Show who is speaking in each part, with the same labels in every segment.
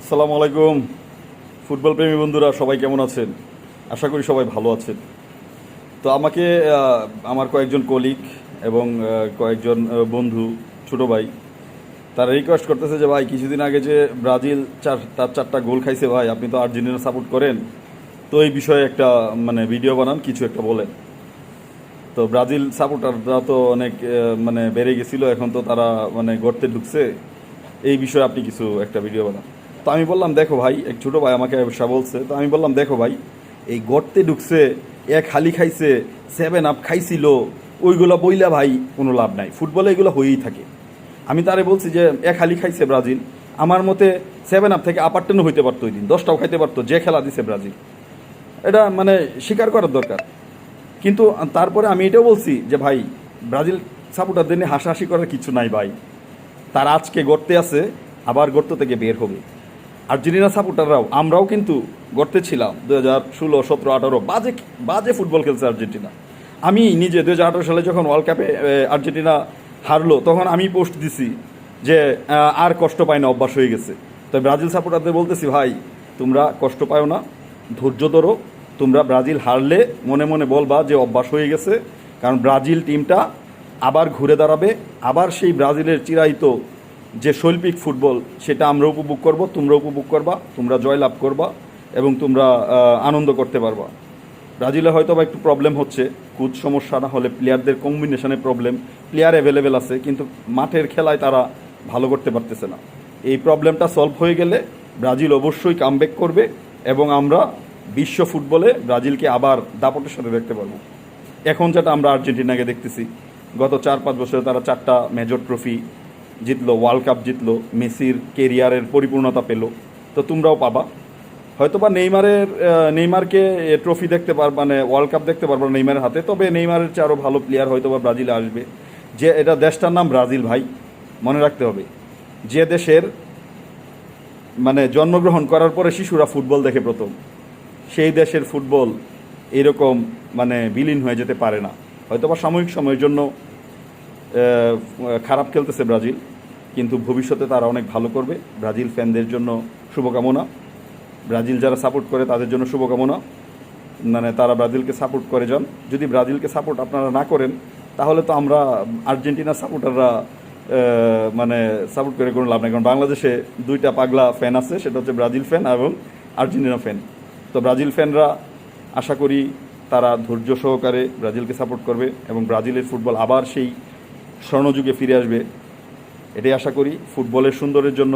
Speaker 1: আসসালামু আলাইকুম। ফুটবল প্রেমী বন্ধুরা, সবাই কেমন আছেন? আশা করি সবাই ভালো আছেন। তো আমাকে আমার কয়েকজন কলিগ এবং কয়েকজন বন্ধু, ছোট ভাই, তারা রিকোয়েস্ট করতেছে যে, ভাই, কিছুদিন আগে যে ব্রাজিল চার, তার চারটা গোল খাইছে ভাই, আপনি তো আর্জেন্টিনা সাপোর্ট করেন। তো এই বিষয়ে একটা মানে ভিডিও বানান, কিছু একটা বলেন। তো ব্রাজিল সাপোর্টাররা তো অনেক মানে বেড়ে গেছিল, এখন তো তারা মানে গর্তে ঢুকছে। এই বিষয়ে আপনি কিছু একটা ভিডিও বানান। তো আমি বললাম, দেখো ভাই, এক ছোটো ভাই আমাকে সা বলছে। তো আমি বললাম, দেখো ভাই, এই গর্তে ঢুকছে, এক হালি খাইছে সেভেন আপ খাইছিল, ওইগুলো বইলা ভাই কোনো লাভ নাই। ফুটবলে এগুলো হয়েই থাকে। আমি তারে বলছি যে, এক হালি খাইছে ব্রাজিল, আমার মতে সেভেন আপ থেকে আপার টেনও হইতে পারতো ওই দিন, দশটাও খাইতে পারতো, যে খেলা দিছে ব্রাজিল। এটা মানে স্বীকার করার দরকার। কিন্তু তারপরে আমি এটাও বলছি যে, ভাই, ব্রাজিল সাপোর্টারদের নিয়ে হাসাহাসি করার কিছু নাই ভাই। তার আজকে গর্তে আছে, আবার গর্ত থেকে বের হবে। আর্জেন্টিনা সাপোর্টাররাও, আমরাও কিন্তু গর্তে ছিলাম দু হাজার ষোলো, সতেরো, আঠারো, বাজে বাজে ফুটবল খেলছে আর্জেন্টিনা। আমি নিজে দু হাজার আঠারো সালে যখন ওয়ার্ল্ড কাপে আর্জেন্টিনা হারলো, তখন আমি পোস্ট দিছি যে আর কষ্ট পায় না, অভ্যাস হয়ে গেছে। তো ব্রাজিল সাপোর্টারদের বলতেছি, ভাই, তোমরা কষ্ট পাও না, ধৈর্য ধরো, তোমরা ব্রাজিল হারলে মনে মনে বলবা যে অভ্যাস হয়ে গেছে, কারণ ব্রাজিল টিমটা আবার ঘুরে দাঁড়াবে, আবার সেই ব্রাজিলের চিরায়িত যে শৈল্পিক ফুটবল, সেটা আমরা উপভোগ করব তোমরা উপভোগ করবা, তোমরা জয়লাভ করবা এবং তোমরা আনন্দ করতে পারবা। ব্রাজিলে হয়তো বা একটু প্রবলেম হচ্ছে, কুচ সমস্যা না হলে প্লেয়ারদের কম্বিনেশনে প্রবলেম প্লেয়ার অ্যাভেলেবেল আছে, কিন্তু মাঠের খেলায় তারা ভালো করতে পারতেছে না। এই প্রবলেমটা সলভ হয়ে গেলে ব্রাজিল অবশ্যই কামব্যাক করবে এবং আমরা বিশ্ব ফুটবলে ব্রাজিলকে আবার দাপটের সাথে দেখতে পারব। এখন যেটা আমরা আর্জেন্টিনাকে দেখতেছি, গত চার পাঁচ বছরে তারা চারটা মেজর ট্রফি জিতলো ওয়ার্ল্ড কাপ জিতলো, মেসির কেরিয়ারের পরিপূর্ণতা পেল। তো তোমরাও পাবা। হয়তোবা নেইমারের নেইমারকে ট্রফি দেখতে পারবা মানে ওয়ার্ল্ড কাপ দেখতে পারবা নেইমারের হাতে, তবে নেইমারের চেয়ে আরও ভালো প্লেয়ার হয়তোবা ব্রাজিলে আসবে। যে এটা দেশটার নাম ব্রাজিল ভাই, মনে রাখতে হবে। যে দেশের মানে জন্মগ্রহণ করার পরে শিশুরা ফুটবল দেখে প্রথম। সেই দেশের ফুটবল এরকম মানে বিলীন হয়ে যেতে পারে না। হয়তোবা সাময়িক সময়ের জন্য খারাপ খেলতেছে ব্রাজিল। কিন্তু ভবিষ্যতে তারা অনেক ভালো করবে। ব্রাজিল ফ্যানদের জন্য শুভকামনা। ব্রাজিল যারা সাপোর্ট করে তাদের জন্য শুভকামনা। মানে তারা ব্রাজিলকে সাপোর্ট করে যান যদি ব্রাজিলকে সাপোর্ট আপনারা না করেন, তাহলে তো আমরা আর্জেন্টিনার সাপোর্টাররা মানে সাপোর্ট করে কোনো লাভ নেই। কারণ বাংলাদেশে দুইটা পাগলা ফ্যান আছে, সেটা হচ্ছে ব্রাজিল ফ্যান এবং আর্জেন্টিনা ফ্যান। তো ব্রাজিল ফ্যানরা, আশা করি তারা ধৈর্য সহকারে ব্রাজিলকে সাপোর্ট করবে এবং ব্রাজিলের ফুটবল আবার সেই স্বর্ণযুগে ফিরে আসবে। এটাই আশা করি ফুটবলের সুন্দরের জন্য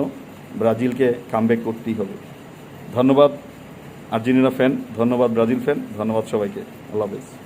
Speaker 1: ব্রাজিলকে কামব্যাক করতেই হবে। ধন্যবাদ, আর্জেন্টিনা ফ্যান ধন্যবাদ ব্রাজিল ফ্যান ধন্যবাদ সবাইকে। আল্লাহ হাফেজ।